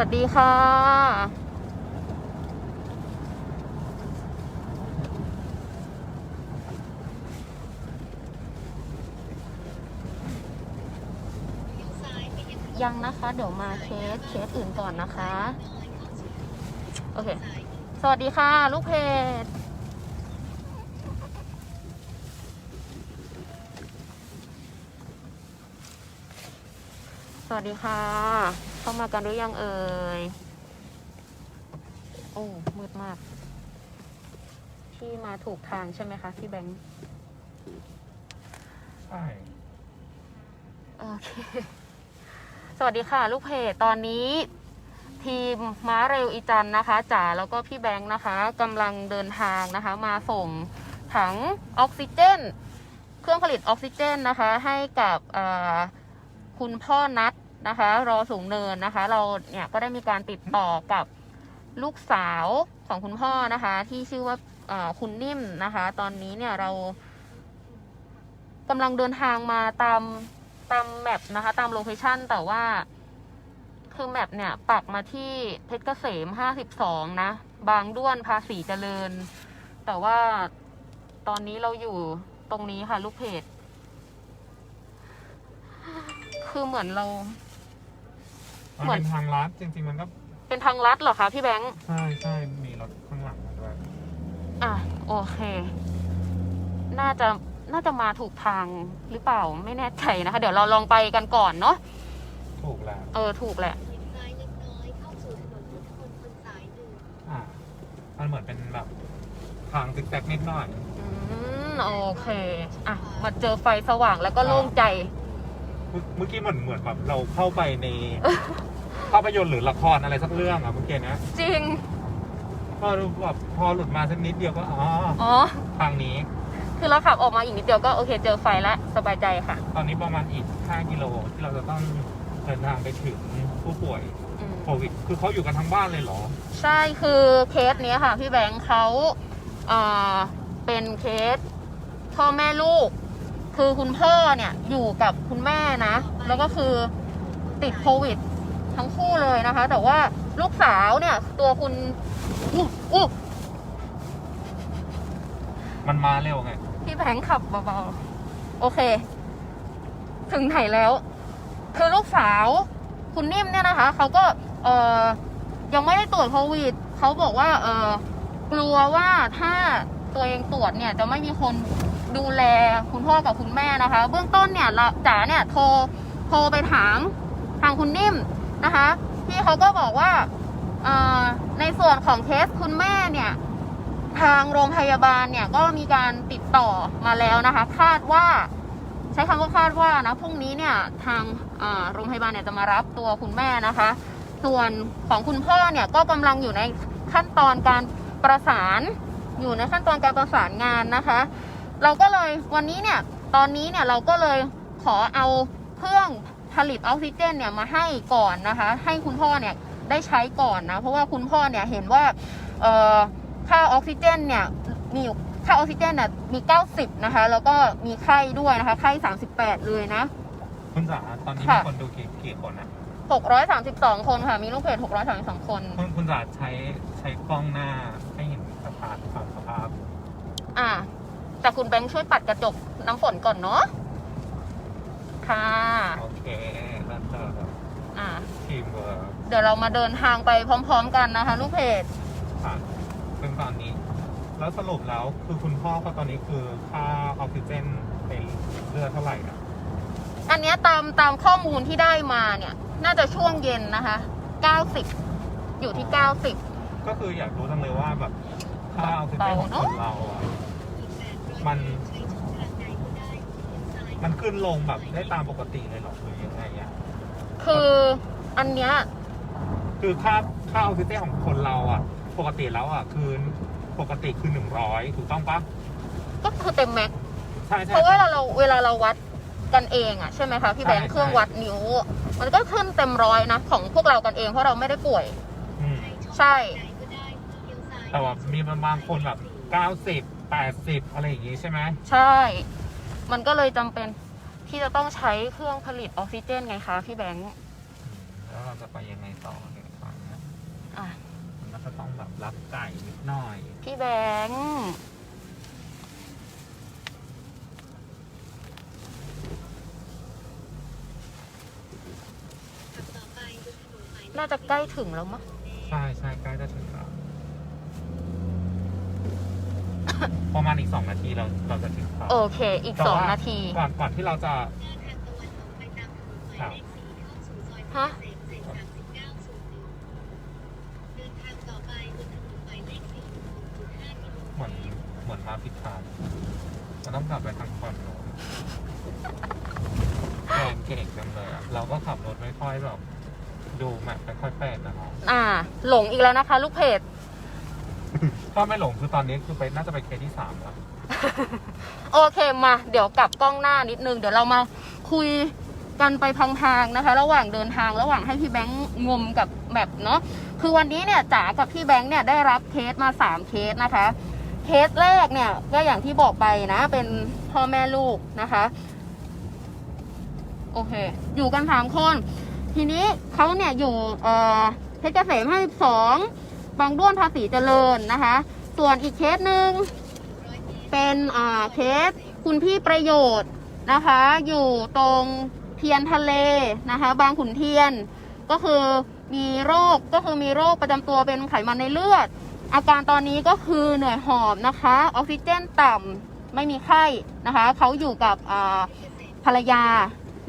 วัสดีค่ะ ยังนะคะ เดี๋ยวมาเคสเคสอื่นก่อนนะคะ โอเค สวัสดีค่ะ ลูกเพจสวัสดีค่ะ เข้ามากันหรือยังเอ่ย โอ้ มืดมากพี่มาถูกทางใช่ไหมคะพี่แบงค์ ใช่โอเค สวัสดีค่ะ ลูกเพจตอนนี้ทีมม้าเร็วอีจันนะคะจ๋าแล้วก็พี่แบงค์นะคะกำลังเดินทางนะคะ มาส่งถังออกซิเจน เครื่องผลิตออกซิเจนนะคะ ให้กับอ่าคุณพ่อนัด นะคะ รอสูงเนินนะคะ เราเนี่ยก็ได้มีการติดต่อกับลูกสาวของคุณพ่อนะคะ ที่ชื่อว่าคุณนิ่มนะคะ ตอนนี้เนี่ยเรากำลังเดินทางมาตามตามแมปนะคะ ตามโลเคชั่นแต่ว่าคือแมปเนี่ยปักมาที่เพชรเกษม52นะ บางด้วนภาษีเจริญ แต่ว่าตอนนี้เราอยู่ตรงนี้ค่ะ ลูกเพจ คือเหมือนเรา มันเหมือน เป็นทางลัดจริงๆมันก็เป็นทางลัดเหรอคะพี่แบงค์ ใช่ใช่มีรถข้างหลังมาด้วยอะโอเค น่าจะน่าจะมาถูกทางหรือเปล่าไม่แน่ใจนะคะ เดี๋ยวเราลองไปกันก่อนเนาะถูกแล้วเออถูกแหละซ้ายเล็กน้อยเข้าสู่ถนนพุทธมณฑลสายหนึ่ง อ่ามันเหมือนเป็นแบบทางซิกแซกนิดหน่อย อืมโอเค อะ มาเจอไฟสว่างแล้วก็โล่งใจ เมื่อเมื่อกี้เหมือนเหมือนแบบเราเข้าไปใน ภาพยนตร์หรือละครอะไรสักเรื่องอะเมื่อกี้นะจริง พอแบบพอหลุดมาสักนิดเดียวก็อ๋ออ๋อ ทางนี้ คือเราขับออกมาอีกนิดเดียวก็โอเคเจอไฟแล้วสบายใจค่ะ ตอนนี้ประมาณอีก 5 กิโลที่เราจะต้องเดินทางไปถึงผู้ป่วยอืมโควิด คือเขาอยู่กันทั้งบ้านเลยเหรอ ใช่คือเคสเนี้ยค่ะ พี่แบงค์เขาเอ่อเป็นเคสพ่อแม่ลูก คือคุณพ่อเนี่ยอยู่กับคุณแม่นะ แล้วก็คือติดโควิด ทั้งคู่เลยนะคะ แต่ว่าลูกสาวเนี่ย ตัวคุณอุ๊ยอุ๊ยมันมาเร็วไง พี่แบงค์ขับเบาๆ โอเค ถึงไหนแล้ว คือลูกสาว คุณนิ่มเนี่ยนะคะ เขาก็ เออยังไม่ได้ตรวจโควิด เขาบอกว่า เออกลัวว่าถ้าตัวเองตรวจเนี่ย จะไม่มีคนดูแลคุณพ่อกับคุณแม่นะคะ เบื้องต้นเนี่ยเราจ๋าเนี่ยโทรโทรไปถามทางคุณนิ่ม นะคะพี่เขาก็บอกว่าในส่วนของเคสคุณแม่เนี่ย ทางโรงพยาบาลเนี่ยก็มีการติดต่อมาแล้วนะคะ คาดว่า ใช้คำว่าคาดว่านะพรุ่งนี้เนี่ยทางโรงพยาบาลเนี่ยจะมารับตัวคุณแม่นะคะ ส่วนของคุณพ่อเนี่ยก็กำลังอยู่ในขั้นตอนการประสานอยู่ในขั้นตอนการประสานงานนะคะ เราก็เลยวันนี้เนี่ยตอนนี้เนี่ยเราก็เลยขอเอาเครื่อง ผลิตออกซิเจนเนี่ยมาให้ก่อนนะคะ ให้คุณพ่อเนี่ยได้ใช้ก่อนนะ เพราะว่าคุณพ่อเนี่ยเห็นว่าเอ่อค่าออกซิเจนเนี่ยมีอยู่ค่าออกซิเจนเนี่ยมี 90 นะคะ แล้วก็มีไข้ด้วยนะคะ ไข้ 38 เลยนะ คุณจ๋าตอนนี้ค่ะมีคนดูกี่กี่คนอะ632 คนค่ะ มีลูกเพจ632 คน คุณคุณจ๋าใช้ใช้กล้องหน้าให้เห็นสภาพความสภาพอ่า แต่คุณแบงค์ช่วยปัดกระจกน้ำฝนก่อนเนาะ ค่ะโอเคแล้วก็อ่าทีมเวิร์กเดี๋ยวเรามาเดินทางไปพร้อม ๆ กันนะคะ ลูกเพจค่ะซึ่งตอนนี้ แล้วสรุปแล้วคือคุณพ่อเขาตอนนี้คือค่าออกซิเจนเป็นเลือดเท่าไหร่อะอันเนี้ยตามตามข้อมูลที่ได้มาเนี่ย น่าจะช่วงเย็นนะคะ 90 อยู่ที่ 90 ก็คืออยากรู้จังเลยว่าแบบค่าออกซิเจนของเบาคเนอะนเราอะอีกแปดร้อยมัน มันขึ้นลงแบบได้ตามปกติเลยเหรอหรือยังไงอะคืออันเนี้ยคือค่าค่าออกซิเจนของคนเราอะปกติแล้วอะคือปกติคือหนึ่งร้อยถูกต้องปะก็คือเต็มแม็กซ์ใช่ใช่เพราะว่าเราเราเวลาเราวัดกันเองอะใช่ไหมคะพี่แบงค์ใช่เครื่องวัดนิ้ว มันก็ขึ้นเต็มร้อยนะของพวกเรากันเองเพราะเราไม่ได้ป่วย อืมใช่ใดก็ได้เลี้ยวซ้ายแต่ว่ามีบางคนแบบเก้าสิบแปดสิบอะไรอย่างงี้ใช่ไหมใช่ มันก็เลยจำเป็นที่จะต้องใช้เครื่องผลิตออกซิเจนไงคะพี่แบงค์แล้วเราจะไปยังไงต่อเนี่ยครับรับไก่นิดหน่อยพี่แบงค์ขับต่อไปบนถนนหมายเลขน่าจะใกล้ถึงแล้วมั้ง ใช่ใช่ใกล้จะถึงแล้ว ประมาณอีกสองนาทีเราเราจะถึงเขาโอเค อีกแต่สองว่านาที ก่อนก่อนที่เราจะหน้าทางตะวันออกไปตามถนนหมายเลขสี่เข้าสู่ซอยฮะเพชรเกษมสามสิบเก้าศูนย์หนึ่งเดินทางต่อไปบนถนนหมายเลขสี่หกจุดห้ากิโลเหมือนเมตรเหมือนมาผิดทางจะต้องกลับไปทางคอนโดแกงเก่งจังเลยอะเราก็ขับรถไม่ค่อยแบบดูแมพไม่ค่อยเป็นนะครับอ่า หลงอีกแล้วนะคะ ลูกเพจ ถ้าไม่หลงคือตอนนี้คือไปน่าจะไปเคสที่สามแล้วโอเคมา เดี๋ยวกลับกล้องหน้านิดนึง เดี๋ยวเรามาคุยกันไปพางๆนะคะ ระหว่างเดินทางระหว่างให้พี่แบงค์งมกับแบบเนาะคือวันนี้เนี่ยจ๋ากับพี่แบงค์เนี่ยได้รับเคสมาสามเคสนะคะ เคสแรกเนี่ยก็อย่างที่บอกไปนะ เป็นพ่อแม่ลูกนะคะ โอเค อยู่กันสามคน ทีนี้เขาเนี่ยอยู่เอ่อเพชรเกษม52 บางด้วนภาษีเจริญนะคะ ส่วนอีกเคสหนึ่งเป็นอ่าเคสคุณพี่ประโยชน์นะคะ อยู่ตรงเทียนทะเลนะคะ บางขุนเทียนก็คือมีโรคก็คือมีโรคประจำตัวเป็นไขมันในเลือด อาการตอนนี้ก็คือเหนื่อยหอบนะคะ ออกซิเจนต่ำไม่มีไข้นะคะเขาอยู่กับภรรยา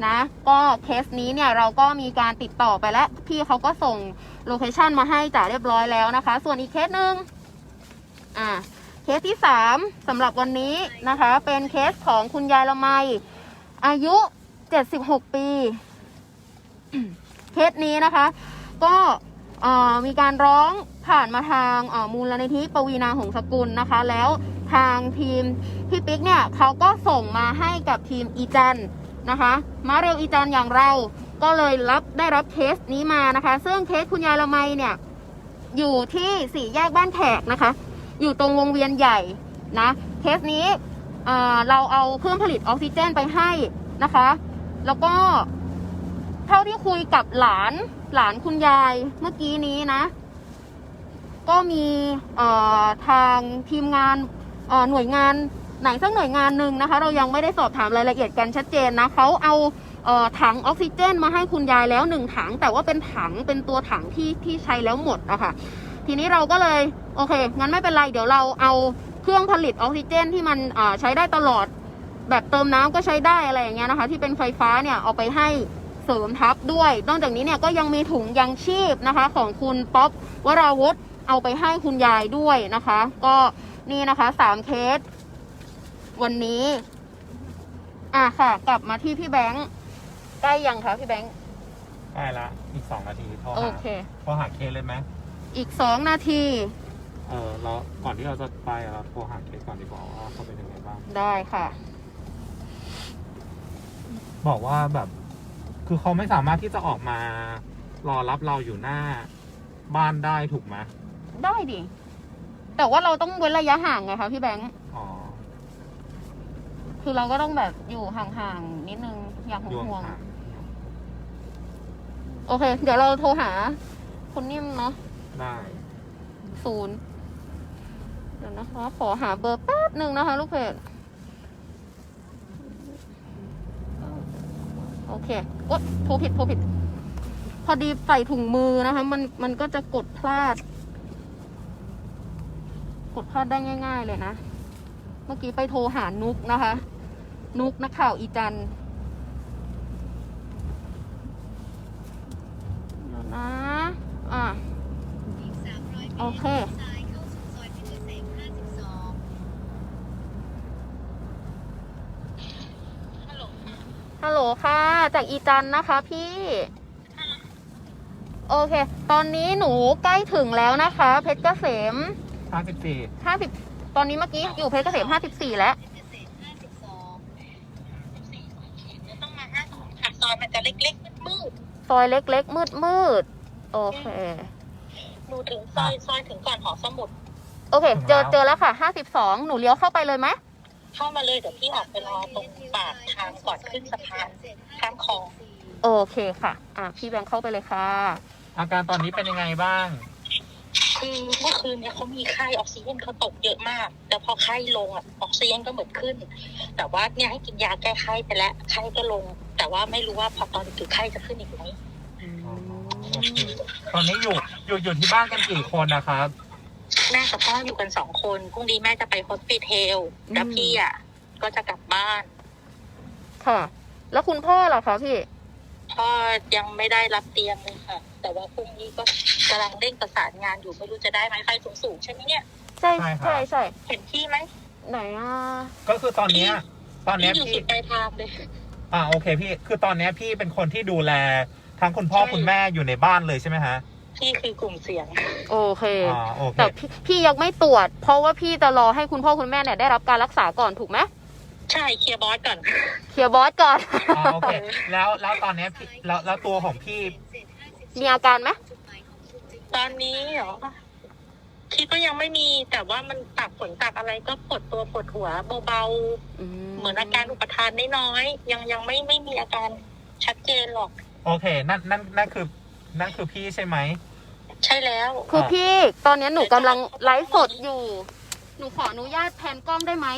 นะ ก็เคสนี้เนี่ยเราก็มีการติดต่อไปแล้ว พี่เขาก็ส่งโลเคชันมาให้จ่าเรียบร้อยแล้วนะคะ ส่วนอีกเคสหนึ่งอ่าเคสที่3สำหรับวันนี้นะคะ เป็นเคสของคุณยายละไม อายุ76ปี เคสนี้นะคะ ก็มีการร้องผ่านมาทางมูลนิธิปวีนาหงสกุลนะคะ แล้วทางทีมพี่ปิ๊กเนี่ยเขาก็ส่งมาให้กับทีมอีจัน นะคะมาเร็วอีจันอย่างเราก็เลยรับได้รับเคสนี้มานะคะ ซึ่งเคสคุณยายละไมเนี่ย อยู่ที่สี่แยกบ้านแขกนะคะ อยู่ตรงวงเวียนใหญ่นะเคสนี้เอ่อเราเอาเครื่องผลิตออกซิเจนไปให้นะคะ แล้วก็เท่าที่คุยกับหลานหลานคุณยายเมื่อกี้นี้นะ ก็มีเอ่อทางทีมงานเอ่อหน่วยงาน ไหนสักหน่วยงานหนึ่งนะคะ เรายังไม่ได้สอบถามรายละเอียดกันชัดเจนนะเขาเอาเออถังออกซิเจนมาให้คุณยายแล้วหนึ่งถัง แต่ว่าเป็นถังเป็นตัวถังที่ที่ใช้แล้วหมดอะค่ะทีนี้เราก็เลยโอเค งั้นไม่เป็นไร เดี๋ยวเราเอาเครื่องผลิตออกซิเจนที่มันอ่ใช้ได้ตลอด แบบเติมน้ำก็ใช้ได้อะไรอย่างเงี้ยนะคะ ที่เป็นไฟฟ้าเนี่ยเอาไปให้เสริมทับด้วย นอกจากนี้เนี่ยก็ยังมีถุงยังชีพนะคะ ของคุณป๊อปวราวุธเอาไปให้คุณยายด้วยนะคะ ก็นี่นะคะสามเคส วันนี้ อะค่ะ กลับมาที่พี่แบงค์ใกล้ยังคะพี่แบงค์ใกล้ละอีกสองนาทีโทรโอหาเค โทรหาเคสเลยไหมอีกสองนาทีเออเราก่อนที่เราจะไปอะเราโทรหาเคสก่อนดีกว่าว่าเขาเป็นยังไงบ้าง ได้ค่ะ บอกว่าแบบ คือเขาไม่สามารถที่จะออกมา รอรับเราอยู่หน้า บ้านได้ถูกไหมได้ดิแต่ว่าเราต้องเว้นระยะห่างไงคะพี่แบงค์อ๋อ คือเราก็ต้องแบบอยู่ห่างๆนิดนึงอย่างยวงห่วงห่างๆโอเค เดี๋ยวเราโทรหาคุณนิ่มเนาะได้ศูนย์เดี๋ยวนะคะขอหาเบอร์แป๊บหนึ่งนะคะ ลูกเพจโอเคโอ๊ยโทรผิดโทรผิด พอดีใส่ถุงมือนะคะ มันมันก็จะกดพลาด กดพลาดได้ง่าย ๆ เลยนะ เมื่อกี้ไปโทรหานุกนะคะ นุกนักข่าวอีจันทร์เดี๋ยวนะอะอีก300เมตรโอเคซ้ายเข้าสู่ซอยเพชรเกษม52ฮัลโหลค่ะ จากอีจันทร์นะคะพี่ โอเค ตอนนี้หนูใกล้ถึงแล้วนะคะ เพชรเกษมห้าสิบสี่50ตอนนี้เมื่อกี้อยู่เพชรเกษม54แล้วเพชรเกษม52 ต้องมาห้าสองค่ะซอยมันจะเล็กๆมืด ซ อยเล็กๆ มืดมืดๆโอเคๆดูถึงซอยซอยถึงก่อนหอสมุด โอเค เจอเจอแล้วค่ะ52หนูเลี้ยวเข้าไปเลยไหมเข้ามาเลยเดี๋ยวพี่ออกไปรอตรงปากทางก่อนขึ้นสะพานข้ามคลองโอเคค่ะ อะ พี่แบงค์เข้าไปเลยค่ะ อาการตอนนี้เป็นยังไงบ้าง คคือเมื่อคืนเนี่ยเขามีไข้ออกซิเจนเขาตกเยอะมาก แต่พอไข้ลงอะออกซิเจนก็เหมือนขึ้น แต่ว่าเนี่ยให้กินยาแก้ไข้ไปแล้วไข้ก็ลง แต่ว่าไม่รู้ว่าพอตอนถึงไข้จะขึ้นอีกไหมอ๋อโอเคตอนนี้อยู่อยู่อยู่ที่บ้านกันกี่คนนะครับ แม่กับพ่ออยู่กันสองคนพรุ่งนี้แม่จะไปโฮสปิเทลแล้วพี่อะก็จะกลับบ้าน ค่ะ แล้วคุณพ่อล่ะคะพี่ พ่อยังไม่ได้รับเตียงเลยค่ะ แต่ว่าพรุ่งนี้ก็กำลังเร่งประสานงานอยู่ไม่รู้จะได้ไหมไฟสูงสูงๆใช่ไหมเนี่ยใช่ใช่ครับ ใช่ใช่เห็นพี่ไหม ไหนอะก็คือตอนเนี้ยตอนเนี้ยพี่อยู่พี่สุดปลายทางเลย อ่าโอเคพี่คือตอนเนี้ยพี่เป็นคนที่ดูแลทั้งคุณพ่อใช่ คุณแม่อยู่ในบ้านเลยใช่ไหมฮะพี่คือกลุ่มเสี่ยง โอเค อ่าโอเคแต่พี่พี่ยังไม่ตรวจ เพราะว่าพี่จะรอให้คุณพ่อคุณแม่เนี่ยได้รับการรักษาก่อนถูกไหมใช่เคลียร์บอสก่อน เคลียร์บอสก่อน อ่าโอเค แล้วแล้วตอนเนี้ยพี่แล้วแล้วตัวของพี่ มีอาการไหมตอนนี้เหรอคิดว่ายังไม่มีแต่ว่ามันตักฝนตักอะไรก็ปวดตัวปวดหัวเบาๆเหมือนอาการอุปทานน้อยๆยังยังไม่ไม่มีอาการชัดเจนหรอก โอเค นั่นนั่นนั่นคือนั่นคือพี่ใช่ไหม ใช่แล้ว คือพี่ ตอนนี้หนูกำลังไลฟ์สดอยู่ หนูขออนุญาตแพนกล้องได้ไหม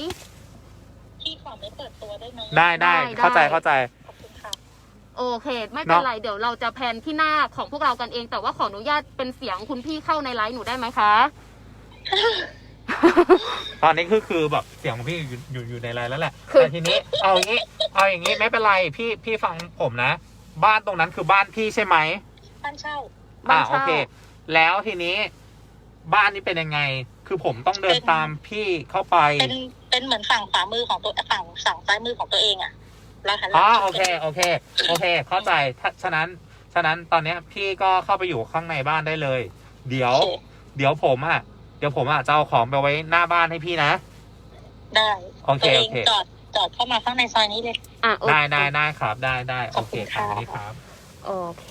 พี่ขอไม่เปิดตัวได้ไหมได้ได้ได้เข้าใจได้เข้าใจขอบคุณค่ะ โอเค ไม่เป็นเนาะไรเดี๋ยวเราจะแพนที่หน้าของพวกเรากันเอง แต่ว่าขออนุญาตเป็นเสียงคุณพี่เข้าในไลฟ์หนูได้ไหมคะ ตอนนี้คือคือแบบเสียงของพี่อยู่อยู่อยู่ในไลน์แล้วแหละคือ แต่ทีนี้ เอาอย่างนี้ เอาอย่างนี้ไม่เป็นไรพี่พี่ฟังผมนะ บ้านตรงนั้นคือบ้านพี่ใช่ไหมบ้านเช่าบ้าอ่านโอเช่าเค แล้วทีนี้ บ้านนี้เป็นยังไง คือผมต้องเดินเป็น ตามพี่เข้าไป เป็นเป็นเหมือนฝั่งขวามือของตัวฝั่งฝั่งซ้ายมือของตัวเองอะ แล้วหันหลัอ๋องโอเคโอเค โอเค เข้าใจถ้าฉะนั้นฉะนั้นตอนเนี้ยพี่ก็เข้าไปอยู่ข้างในบ้านได้เลย เดี๋ยว โอเคเดี๋ยวผมอะเดี๋ยวผมอะจะเอาของไปไว้หน้าบ้านให้พี่นะ ได้โอเคตัวเอโองเค จอดจอดเข้ามาข้างในซอยนี้เลย อะโอเคได้ได้ได้ครับได้ได้ขโออบเคคุณครับค่ะ นี่ครับ โอเค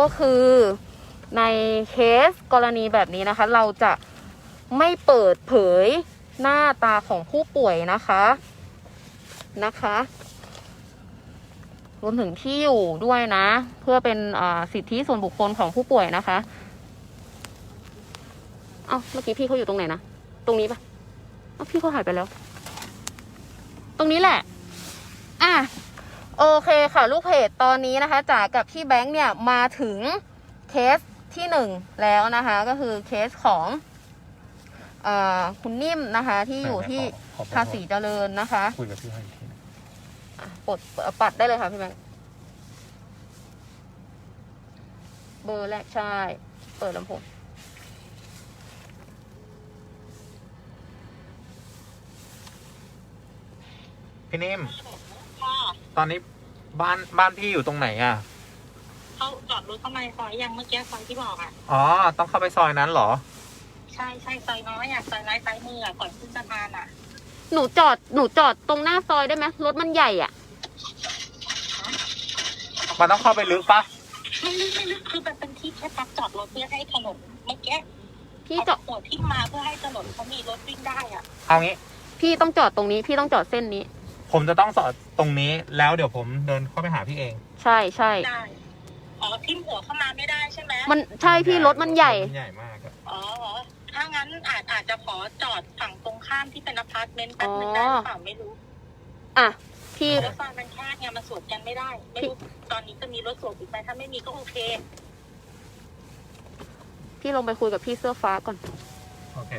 ก็คือในเคสกรณีแบบนี้นะคะ เราจะ ไม่เปิดเผยหน้าตาของผู้ป่วยนะคะนะคะ รวมถึงที่อยู่ด้วยนะ เพื่อเป็นอ่าสิทธิส่วนบุคคลของผู้ป่วยนะคะ เอ้าเมื่อกี้พี่เขาอยู่ตรงไหนนะ ตรงนี้ปะเอ้าพี่เขาหายไปแล้ว ตรงนี้แหละ อะโอเคค่ะลูกเพจตอนนี้นะคะจ๋ากับพี่แบงค์เนี่ยมาถึงเคสที่หนึ่งแล้วนะคะ ก็คือเคสของ คุณนิ่มนะคะ ที่อยู่ที่ขอขอขอภาษีเจริญนะคะคุยกับพี่ให้อีกทีหนึ่งอะปลดเอ่อปัดได้เลยค่ะพี่แบงค์เบอร์แรกใช่ เปิดลำโพงพี่นิ่มค่ะตอนนี้บ้านบ้านพี่อยู่ตรงไหนอะเขาจอดรถเข้ามาในซอยยังเมื่อกี้ซอยที่บอกอะ อ๋อ ต้องเข้าไปซอยนั้นเหรอ ใช่ใช่ซอยน้อยอะซอยน้อยซ้ายมืออะก่อนขึ้นสะพานอะหนูจอดหนูจอดตรงหน้าซอยได้ไหมรถมันใหญ่อะ มันต้องเข้าไปลึกปะไม่ลึกไม่ลึกคือมันเป็นที่แค่พักจอดรถเพื่อให้ถนนเมื่อกี้พี่จอดหัวที่มาเพื่อให้ถนนเขามีรถวิ่งได้อะเอางี้ พี่ต้องจอดตรงนี้ พี่ต้องจอดเส้นนี้ ผมจะต้องสอดตรงนี้แล้วเดี๋ยวผมเดินเข้าไปหาพี่เอง ใช่ใช่ได้อ๋อทิ่มหัวเข้ามาไม่ได้ใช่ไหมมันใช่พี่รถมันใหญ่ มันใหญ่มากอะอ๋อถ้างั้นอาจอาจจะขอจอดฝั่งตรงข้ามที่เป็นอพาร์ตเมนต์แป๊บนึงได้หรือเปล่าไม่รู้อะพี่เพราะว่าซอยมันแคบไงมันสวนกันไม่ได้ ไม่รู้ตอนนี้จะมีรถสวนอีกไหมถ้าไม่มีก็โอเค พี่ลงไปคุยกับพี่เสื้อฟ้าก่อน โอเค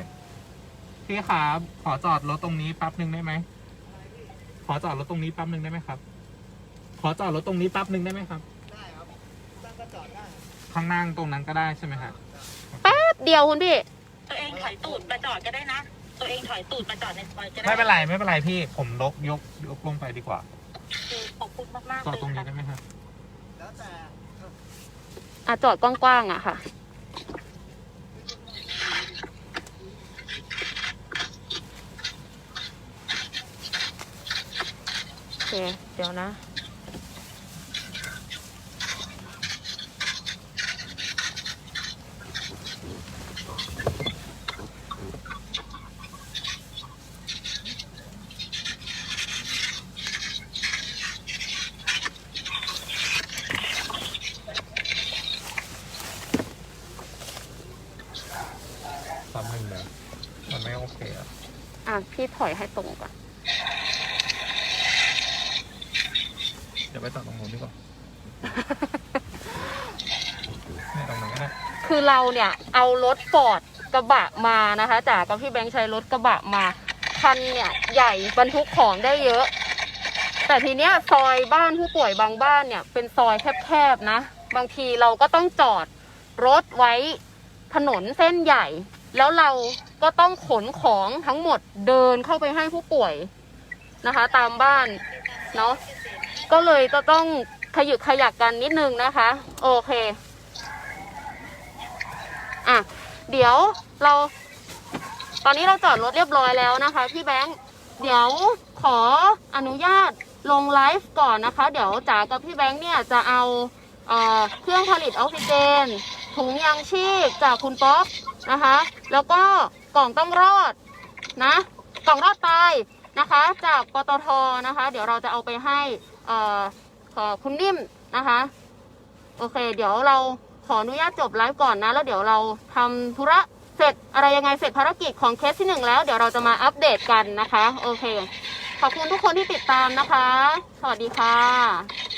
พี่ครับขอจอดรถตรงนี้แป๊บหนึ่งได้ไหม ขอจอดรถตรงนี้แป๊บหนึ่งได้ไหมครับ ขอจอดรถตรงนี้แป๊บหนึ่งได้ไหมครับ ได้ครับก็จอดได้ ข้างนั่งตรงนั้นก็ได้ใช่ไหมครับ แป๊บเดียวคุณพี่ ตัวเองถอยตูดมาจอดก็ได้นะ ตัวเองถอยตูดมาจอดในซอยก็ได้ไม่เป็นไรไม่เป็นไรพี่ผมลกยกยกลงไปดีกว่าคือขอบคุณมากๆจอดเลยตรงนี้ค่ะได้ไหมครับอะจอดกว้างๆอะค่ะ โอเค เดี๋ยวนะ อะพี่ถอยให้ตรงก่อน เดี๋ยวไปจอดตรงนู้นดีกว่า ไม่ตรงนั้นก็ได้คือเราเนี่ยเอารถฟอร์ดกระบะมานะคะจากกับพี่แบงค์ใช้รถกระบะมาคันเนี่ยใหญ่บรรทุกของได้เยอะ แต่ทีเนี้ยซอยบ้านผู้ป่วยบางบ้านเนี่ยเป็นซอยแคบๆนะ บางทีเราก็ต้องจอดรถไว้ถนนเส้นใหญ่ แล้วเรา ก็ต้องขนของทั้งหมดเดินเข้าไปให้ผู้ป่วยนะคะ ตามบ้านเนาะก็เลยจะต้องขยึกขยักกันนิดนึงนะคะ โอเคอะเดี๋ยวเรา ตอนนี้เราจอดรถเรียบร้อยแล้วนะคะ พี่แบงค์เดี๋ยวขออนุญาตลงไลฟ์ก่อนนะคะ เดี๋ยวจ๋ากับพี่แบงค์เนี่ยจะเอาเอเครื่องผลิตออกซิเจนถุงยางชีพจากคุณป๊อกนะคะ แล้วก็ กล่องต้องรอดนะกล่องรอดตายนะคะ จากปตทนะคะ เดี๋ยวเราจะเอาไปให้เอ่อขอคุณนิ่มนะคะ โอเค เดี๋ยวเราขออนุญาตจบไลฟ์ก่อนนะ แล้วเดี๋ยวเราทำธุระเสร็จอะไรยังไงเสร็จภารกิจของเคสที่หนึ่งแล้วเดี๋ยวเราจะมาอัปเดตกันนะคะ โอเค ขอบคุณทุกคนที่ติดตามนะคะ สวัสดีค่ะ